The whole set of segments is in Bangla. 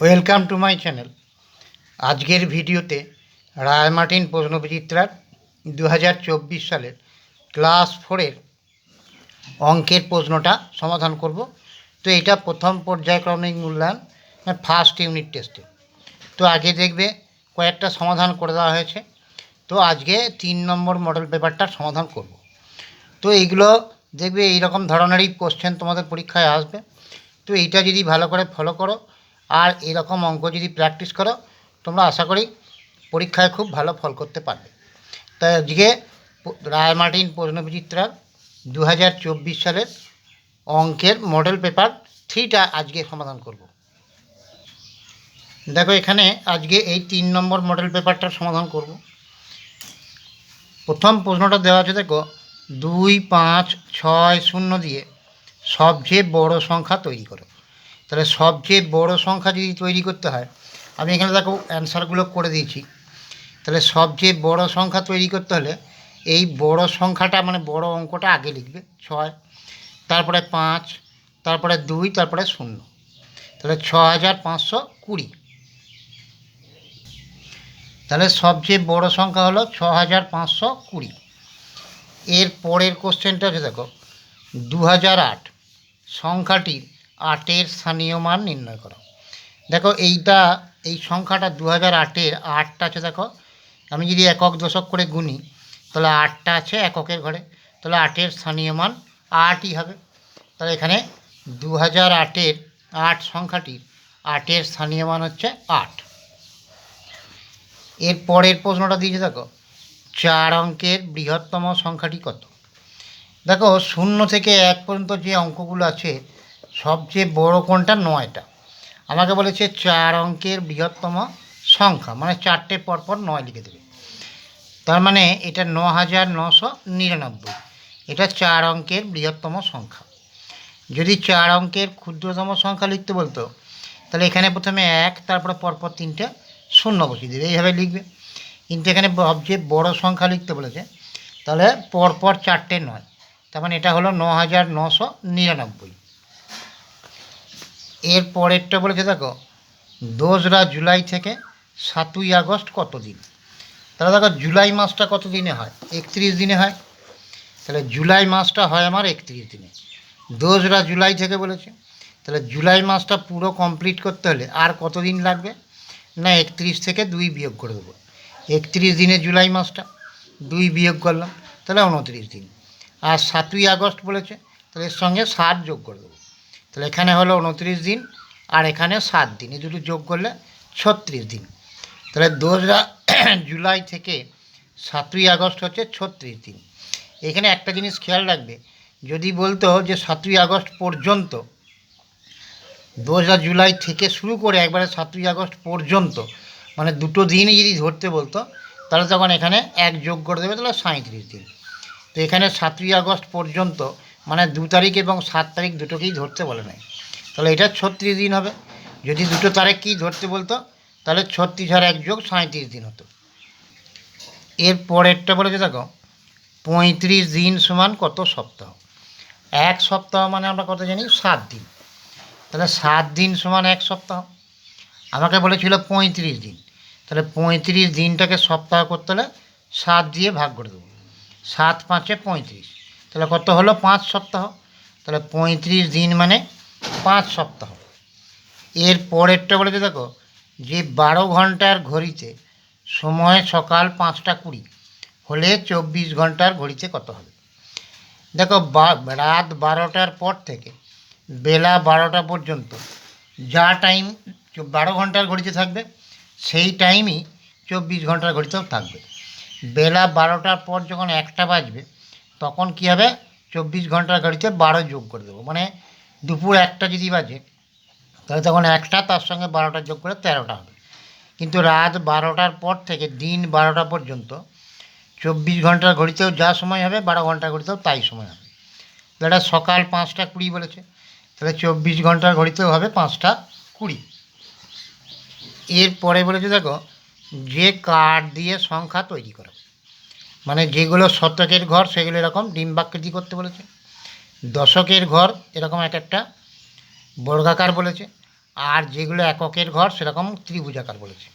ওয়েলকাম টু মাই চ্যানেল আজকের ভিডিওতে রায়মার্টিন প্রশ্নবিচিত্রার দু হাজার চব্বিশ সালের ক্লাস ফোরের অঙ্কের প্রশ্নটা সমাধান করব। তো এটা প্রথম পর্যায়ক্রমিক মূল্যায়ন ফার্স্ট ইউনিট টেস্টে তো আগে দেখবে কয়েকটা সমাধান করে দেওয়া হয়েছে। তো আজকে তিন নম্বর মডেল পেপারটার সমাধান করব। তো এইগুলো দেখবে এইরকম ধরনেরই কোশ্চেন তোমাদের পরীক্ষায় আসবে। তো এইটা যদি ভালো করে ফলো করো আর এরকম অঙ্ক যদি প্র্যাকটিস করো, তোমরা আশা করি পরীক্ষায় খুব ভালো ফল করতে পারবে। তাই আজকে রায়মার্টিন প্রশ্নবিচিত্রার দু হাজার চব্বিশ সালের অঙ্কের মডেল পেপার থ্রিটা আজকে সমাধান করব। দেখো এখানে আজকে এই তিন নম্বর মডেল পেপারটার সমাধান করব। প্রথম প্রশ্নটা দেওয়া আছে, দেখো, দুই, পাঁচ, ছয়, শূন্য দিয়ে সবচেয়ে বড় সংখ্যা তৈরি করো। তাহলে সবচেয়ে বড় সংখ্যা যদি তৈরি করতে হয়, আমি এখানে দেখো অ্যান্সারগুলো করে দিয়েছি। তাহলে সবচেয়ে বড় সংখ্যা তৈরি করতে হলে এই বড় সংখ্যাটা মানে বড় অঙ্কটা আগে লিখবে, ছয়, তারপরে পাঁচ, তারপরে দুই, তারপরে শূন্য। তাহলে ছ হাজার পাঁচশো কুড়ি। তাহলে সবচেয়ে বড় সংখ্যা হলো ছ হাজার পাঁচশো কুড়ি। এর পরের কোশ্চেনটা হচ্ছে দেখো দু হাজার আট, সংখ্যাটির আটের স্থানীয় মান নির্ণয় করো। দেখো এইটা, এই সংখ্যাটা দু হাজার আটের, আটটা আছে দেখো। আমি যদি একক দশক করে গুনি, তাহলে আটটা আছে এককের ঘরে। তাহলে আটের স্থানীয় মান আটই হবে। তাহলে এখানে দু হাজার আটের আট সংখ্যাটির আটের স্থানীয় মান হচ্ছে আট। এর পরের প্রশ্নটা দিয়েছে দেখো, চার অঙ্কের বৃহত্তম সংখ্যাটি কত? দেখো শূন্য থেকে এক পর্যন্ত যে অঙ্কগুলো আছে সবচেয়ে বড় কোনটা? নয়টা। আমাকে বলেছে চার অঙ্কের বৃহত্তম সংখ্যা মানে চারটে পরপর নয় লিখে দেবে। তার মানে এটা ন হাজার নশো নিরানব্বই। এটা চার অঙ্কের বৃহত্তম সংখ্যা। যদি চার অঙ্কের ক্ষুদ্রতম সংখ্যা লিখতে বলতো, তাহলে এখানে প্রথমে এক, তারপরে পরপর তিনটে শূন্য বসিয়ে দেবে। এইভাবে লিখবে। কিন্তু এখানে সবচেয়ে বড় সংখ্যা লিখতে বলেছে, তাহলে পরপর চারটে নয়। তার মানে এটা হলো ন হাজার নশো নিরানব্বই। এর পরেরটা বলেছে দেখো, দোসরা জুলাই থেকে সাতই আগস্ট কত দিন তাহলে দেখো, জুলাই মাসটা কত দিনে হয়? একত্রিশ দিনে হয়। তাহলে জুলাই মাসটা হয় আমার একত্রিশ দিনে। দোসরা জুলাই থেকে বলেছে। তাহলে জুলাই মাসটা পুরো কমপ্লিট করতে হলে আর কত দিন লাগবে? না, একত্রিশ থেকে দুই বিয়োগ করে দেবো। একত্রিশ দিনে জুলাই মাসটা, দুই বিয়োগ করলাম, তাহলে উনত্রিশ দিন। আর সাতই আগস্ট বলেছে, তাহলে এর সঙ্গে সাত যোগ করে দেবো। তাহলে এখানে হলো উনত্রিশ দিন, আর এখানে সাত দিন। এই দুটো যোগ করলে ছত্রিশ দিন। তাহলে দোসরা জুলাই থেকে সাতই আগস্ট হচ্ছে ছত্রিশ দিন। এখানে একটা জিনিস খেয়াল রাখবে, যদি বলতো যে সাতই আগস্ট পর্যন্ত, দোসরা জুলাই থেকে শুরু করে একবারে সাতই আগস্ট পর্যন্ত মানে দুটো দিনই যদি ধরতে বলতো, তাহলে তখন এখানে এক যোগ করে দেবে, তাহলে সাঁত্রিশ দিন। তো এখানে সাতই আগস্ট পর্যন্ত মানে দু তারিখ এবং সাত তারিখ দুটোকেই ধরতে বলে নাই। তাহলে এটা ছত্রিশ দিন হবে। যদি দুটো তারিখকেই ধরতে বলতো, তাহলে ছত্রিশ আর এক যোগ সাঁত্রিশ দিন হতো। এর পরেরটা বলেছে দেখো, পঁয়ত্রিশ দিন সমান কত সপ্তাহ? এক সপ্তাহ মানে আমরা কত জানি? সাত দিন। তাহলে সাত দিন সমান এক সপ্তাহ। আমাকে বলেছিল পঁয়ত্রিশ দিন। তাহলে পঁয়ত্রিশ দিনটাকে সপ্তাহ করতে হলে সাত দিয়ে ভাগ করে দেবো। সাত পাঁচে পঁয়ত্রিশ। তাহলে কত হলো? পাঁচ সপ্তাহ। তাহলে পঁয়ত্রিশ দিন মানে পাঁচ সপ্তাহ। এর পরেরটা বলেছে দেখো, যে বারো ঘণ্টার ঘড়িতে সময় সকাল পাঁচটা কুড়ি, হলে চব্বিশ ঘণ্টার ঘড়িতে কত হবে? দেখো রাত বারোটার পর থেকে বেলা বারোটা পর্যন্ত যা টাইম বারো ঘণ্টার ঘড়িতে থাকবে, সেই টাইমই চব্বিশ ঘণ্টার ঘড়িতেও থাকবে। বেলা বারোটার পর যখন একটা বাজবে তখন কী হবে? চব্বিশ ঘণ্টার ঘড়িতে বারো যোগ করে দেবো। মানে দুপুর একটা যদি বাজে, তাহলে তখন একটা, তার সঙ্গে বারোটা যোগ করে তেরোটা হবে। কিন্তু রাত বারোটার পর থেকে, দিন বারোটা পর্যন্ত, চব্বিশ ঘণ্টার ঘড়িতেও যা সময় হবে, বারো ঘণ্টার ঘড়িতেও তাই সময় হবে। এটা সকাল পাঁচটা কুড়ি বলেছে, তাহলে চব্বিশ ঘণ্টার ঘড়িতেও হবে পাঁচটা কুড়ি। এরপরে বলেছে দেখো, যে কাঠ দিয়ে সংখ্যা তৈরি করো। মানে যেগুলো শতকের ঘর, সেগুলো এরকম ডিম্বাকৃতি করতে বলেছে। দশকের ঘর, এরকম এক একটা বর্গাকার বলেছে। আর যেগুলো এককের ঘর, সেরকম ত্রিভুজাকার বলেছে।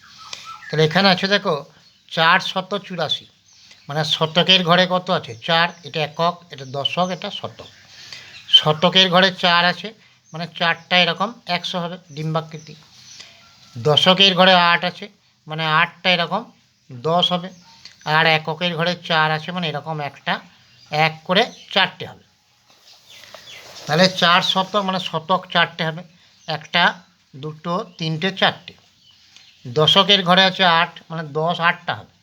তাহলে এখানে আছে দেখো, চার শত চুরাশি। মানে শতকের ঘরে কত আছে? চার, এটা একক, এটা দশক, এটা শতক। শতকের ঘরে চার আছে মানে চারটা এরকম একশো হবে ডিম্বাকৃতি দশকের ঘরে আট আছে মানে আটটা এরকম দশ হবে। আর এককের ঘরে চার আছে মানে এরকম একটা, এক করে চারটে হবে। তাহলে চার শতক মানে শতক চারটে হবে। একটা, দুটো, তিনটে, চারটে। দশকের ঘরে আছে আট মানে দশ আটটা হবে।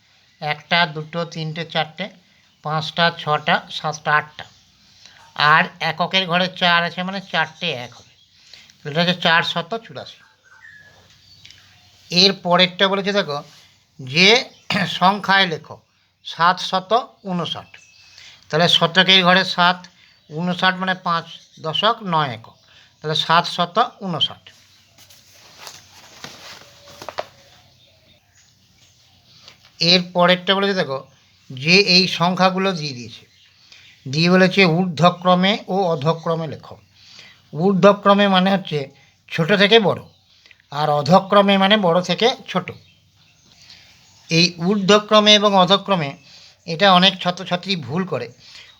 একটা, দুটো, তিনটে, চারটে, পাঁচটা, ছটা, সাতটা, আটটা। আর এককের ঘরে চার আছে মানে চারটে এক হবে। এটা হচ্ছে চার শত চুরাশি। এর পরেরটা বলেছে দেখো, যে সংখ্যায় লেখো। সাত শত উনষাট তাহলে শতকের ঘরে সাত উনষাট মানে পাঁচ দশক নয় একক। তাহলে সাত শত উনষাট এর পরেরটা বলেছে, দেখো, যে এই সংখ্যাগুলো দিয়ে দিয়েছে, দিয়ে বলেছে ঊর্ধ্বক্রমে ও অধক্রমে লেখো। ঊর্ধ্বক্রমে মানে হচ্ছে ছোট থেকে বড়, আর অধক্রমে মানে বড় থেকে ছোট। এই ঊর্ধ্বক্রমে এবং অধক্রমে এটা অনেক ছাত্রছাত্রী ভুল করে।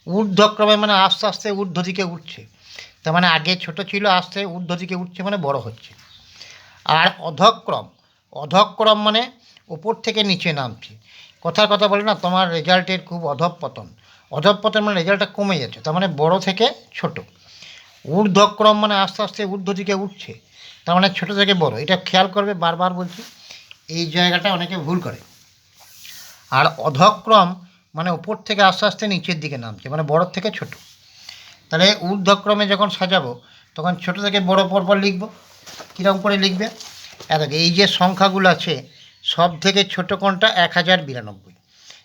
ঊর্ধ্বক্রমে মানে আস্তে আস্তে ঊর্ধ্ব দিকে উঠছে। তার মানে আগে ছোট ছিল, আস্তে ঊর্ধ্ব দিকে উঠছে মানে বড় হচ্ছে। আর অধক্রম অধক্রম মানে উপর থেকে নিচে নামছে। কথার কথা বলে না, তোমার রেজাল্টের খুব অধঃপতন। অধঃপতন মানে রেজাল্টটা কমে যাচ্ছে, তার মানে বড় থেকে ছোট। ঊর্ধ্বক্রম মানে আস্তে আস্তে ঊর্ধ্ব দিকে উঠছে, তার মানে ছোট থেকে বড়। এটা খেয়াল করবে বারবার বলছি, এই জায়গাটা অনেকে ভুল করে। আর অধক্রম মানে উপর থেকে আস্তে আস্তে নিচের দিকে নামছে মানে বড় থেকে ছোট। তাহলে ঊর্ধ্বক্রমে যখন সাজাবো, তখন ছোট থেকে বড় পরপর লিখব। কীরকম করে লিখবে? এত এই যে সংখ্যাগুলো আছে, সব থেকে ছোট কোনটা? এক হাজার বিরানব্বই।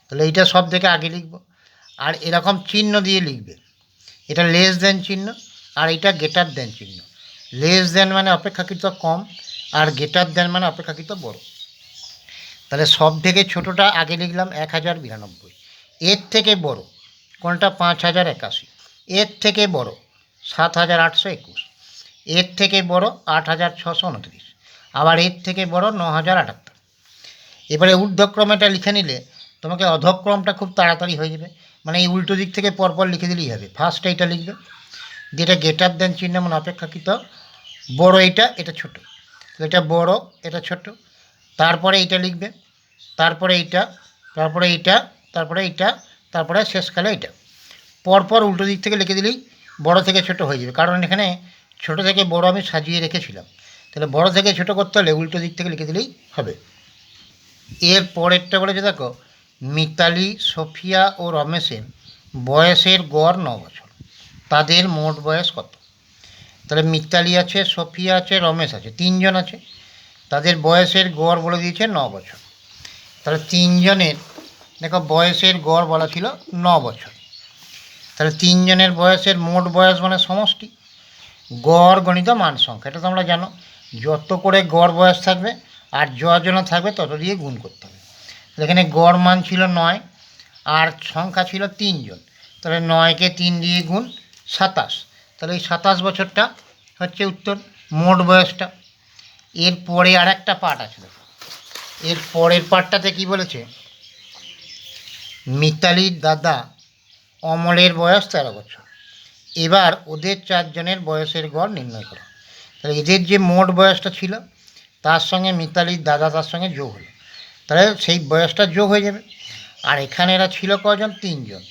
তাহলে এইটা সব থেকে আগে লিখব। আর এরকম চিহ্ন দিয়ে লিখবে। এটা লেস দেন চিহ্ন, আর এটা গেটার দেন চিহ্ন। লেস দেন মানে অপেক্ষাকৃত কম, আর গেটার দেন মানে অপেক্ষাকৃত বড়। তাহলে সব থেকে ছোটোটা আগে লিখলাম এক হাজার বিরানব্বই। এর থেকে বড়, কোনটা? পাঁচ হাজার একাশি। এর থেকে বড়, সাত হাজার আটশো একুশ। এর থেকে বড়, আট হাজার ছশো উনত্রিশ। আবার এর থেকে বড়, ন হাজার আটাত্তর। এবারে ঊর্ধ্বক্রমেটা লিখে নিলে তোমাকে অধক্রমটা খুব তাড়াতাড়ি হয়ে যাবে। মানে এই উল্টো দিক থেকে পরপর লিখে দিলেই হবে। ফার্স্ট এইটা লিখবে। যেটা গেটার দেন চিহ্ন মানে অপেক্ষাকৃত, বড় এইটা, এটা ছোট। এটা বড়, এটা ছোট। তারপরে এইটা লিখবে, তারপরে এইটা তারপরে এইটা তারপরে এইটা, তারপরে শেষকালে এইটা। পরপর উল্টো দিক থেকে লিখে দিলেই বড় থেকে ছোট হয়ে যাবে। কারণ এখানে ছোট থেকে বড় আমি সাজিয়ে রেখেছিলাম। তাহলে বড় থেকে ছোট করতে হলে উল্টো দিক থেকে লিখে দিলেই হবে। এর পরেরটা বলেছে, দেখো, মিতালি, সোফিয়া ও রমেশের বয়সের গড় ন বছর। তাদের মোট বয়স কত? তাহলে মিতালি আছে, সোফিয়া আছে, রমেশ আছে, তিনজন আছে। তাদের বয়সের গড় বলে দিয়েছে ন বছর। তাহলে তিনজনের, দেখো বয়সের গড় বলা ছিল ন বছর। তাহলে তিনজনের বয়সের মোট বয়স মানে সমষ্টি। গড় গণিত মান সংখ্যা, এটা তোমরা জানো। যত করে গড় বয়স থাকবে আর যজন থাকবে তত দিয়ে গুণ করতে হবে। এখানে গড় মান ছিল নয়, আর সংখ্যা ছিল তিনজন। তাহলে নয়কে তিন দিয়ে গুণ সাতাশ। তাহলে এই সাতাশ বছরটা হচ্ছে উত্তর, মোট বয়সটা। এর পরে আর একটা পার্ট আছে, দেখো। এর পরের পার্টটাতে কি বলেছে? মিতালির দাদা অমলের বয়স তেরো বছর। এবার ওদের চারজনের বয়সের গড় নির্ণয় করো। তাহলে এদের যে মোট বয়সটা ছিল, তার সঙ্গে মিতালির দাদা তার সঙ্গে যোগ হলো। তাহলে সেই বয়সটা যোগ হয়ে যাবে। আর এখানে এরা ছিল কজন? তিনজন।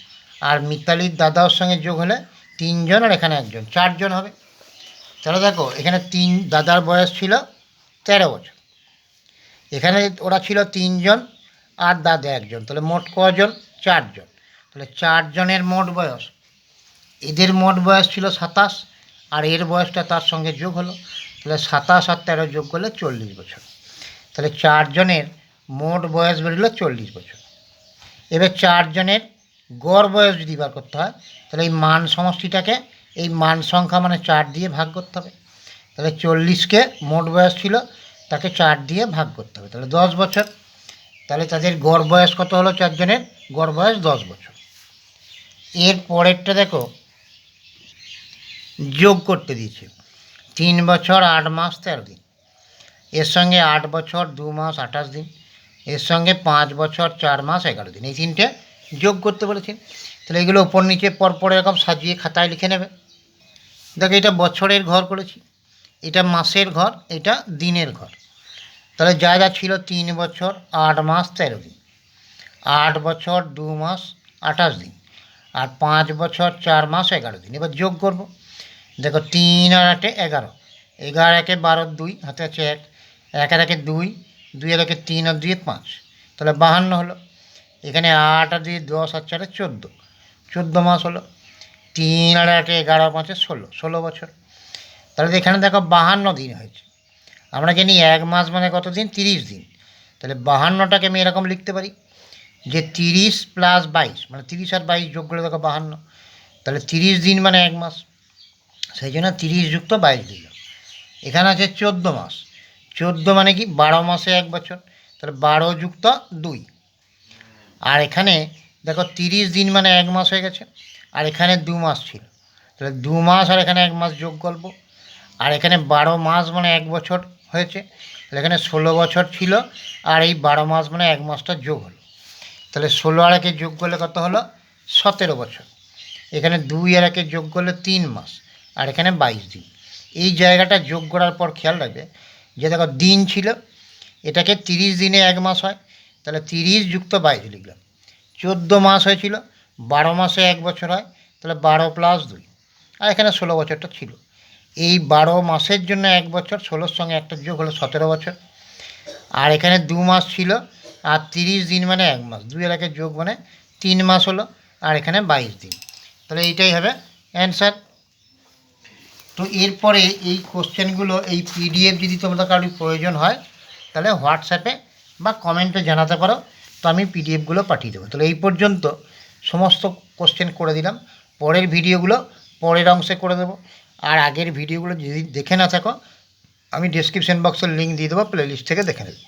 আর মিতালির দাদার সঙ্গে যোগ হলে তিনজন আর এখানে একজন। চারজন হবে। তাহলে দেখো, এখানে তিন দাদার বয়স ছিল তেরো বছর। এখানে ওরা ছিল তিনজন, আর দাদা একজন। তাহলে মোট কজন? চারজন। তাহলে চারজনের মোট বয়স। এদের মোট বয়স ছিল সাতাশ, আর এর বয়সটা তার সঙ্গে যোগ হলো। তাহলে সাতাশ আর তেরো যোগ করলে চল্লিশ বছর। তাহলে চারজনের মোট বয়স বেরোলো চল্লিশ বছর। এবার চারজনের গড় বয়স যদি বার করতে হয়, তাহলে এই মান সমষ্টিটাকে এই মান সংখ্যা মানে চার দিয়ে ভাগ করতে হবে। তাহলে চল্লিশকে মোট বয়স ছিল, তাকে চার দিয়ে ভাগ করতে হবে, তাহলে দশ বছর। তাহলে তাদের গড় বয়স কত হলো চারজনের? গড় বয়স দশ বছর। এর পরেরটা দেখো, যোগ করতে দিয়েছে। তিন বছর, আট মাস, তেরো দিন। এর সঙ্গে আট বছর, দু মাস, আঠাশ দিন। এর সঙ্গে পাঁচ বছর, চার মাস, এগারো দিন। এই তিনটে যোগ করতে বলেছেন। তাহলে এগুলো ওপর নিচে পরপর এরকম সাজিয়ে খাতায় লিখে নেবে। দেখো এটা বছরের ঘর করেছি। এটা মাসের ঘর, এটা দিনের ঘর। তাহলে যা যা ছিল তিন বছর, আট মাস, তেরো দিন। আট বছর, দু মাস, আঠাশ দিন। আর পাঁচ বছর, চার মাস, এগারো দিন। এবার যোগ করব। দেখো, তিন আর আটে এগারো। এগারো একে বারো, দুই, হাতে আছে এক। এক আর একে দুই দুই আর একে তিন আর দুই, পাঁচ। তাহলে বাহান্ন হলো। এখানে আট আর দুই, দশ আর চারে চোদ্দ। চোদ্দ মাস হলো। তিন আর আটে এগারো, পাঁচে ষোলো। ষোলো বছর। তাহলে এখানে দেখো বাহান্ন দিন হয়েছে। আমরা জানি এক মাস মানে কত দিন? তিরিশ দিন। তাহলে বাহান্নটাকে আমি এরকম লিখতে পারি যে তিরিশ প্লাস বাইশ মানে তিরিশ আর বাইশ যোগ করে দেখো বাহান্ন। তাহলে তিরিশ দিন মানে এক মাস। সেই জন্য তিরিশ যুক্ত বাইশ দিল। এখানে আছে চোদ্দ মাস। চোদ্দ মানে কি? বারো মাসে এক বছর। তাহলে বারো যুক্ত দুই। আর এখানে দেখো তিরিশ দিন মানে এক মাস হয়ে গেছে। আর এখানে দু মাস ছিল। তাহলে দু মাস আর এখানে এক মাস যোগ করব। আর এখানে বারো মাস মানে এক বছর হয়েছে। এখানে ষোলো বছর ছিল, আর এই বারো মাস মানে এক মাসটা যোগ হলো। তাহলে ষোলো আর একে যোগ করলে কত হলো? সতেরো বছর। এখানে দুই আর একে যোগ করলে তিন মাস, আর এখানে বাইশ দিন। এই জায়গাটা যোগ করার পর খেয়াল রাখবে যে দেখো দিন ছিল, এটাকে তিরিশ দিনে এক মাস হয়, তাহলে তিরিশ যুক্ত বাইশ লিখলাম। চোদ্দ মাস হয়েছিল, বারো মাসে এক বছর হয়, তাহলে বারো প্লাস দুই। আর এখানে ষোলো বছরটা ছিল। এই বারো মাসের জন্য এক বছর, ষোলোর সঙ্গে একটা যোগ হলো সতেরো বছর। আর এখানে দু মাস ছিল, আর তিরিশ দিন মানে এক মাস। দুই এলাকে যোগ মানে তিন মাস হলো, আর এখানে বাইশ দিন। তাহলে এইটাই হবে অ্যান্সার। তো এরপরে এই কোশ্চেনগুলো, এই পিডিএফ যদি তোমাদের কারোর প্রয়োজন হয়, তাহলে হোয়াটসঅ্যাপে বা কমেন্টে জানাতে পারো। তো আমি পিডিএফগুলো পাঠিয়ে দেবো। তাহলে এই পর্যন্ত সমস্ত কোশ্চেন করে দিলাম। পরের ভিডিওগুলো পরের অংশে করে দেবো। আর আগের ভিডিওগুলো যদি দেখে না থাকো, আমি ডিসক্রিপশন বক্সের লিঙ্ক দিয়ে দেবো প্লেলিস্ট থেকে দেখে নেবে।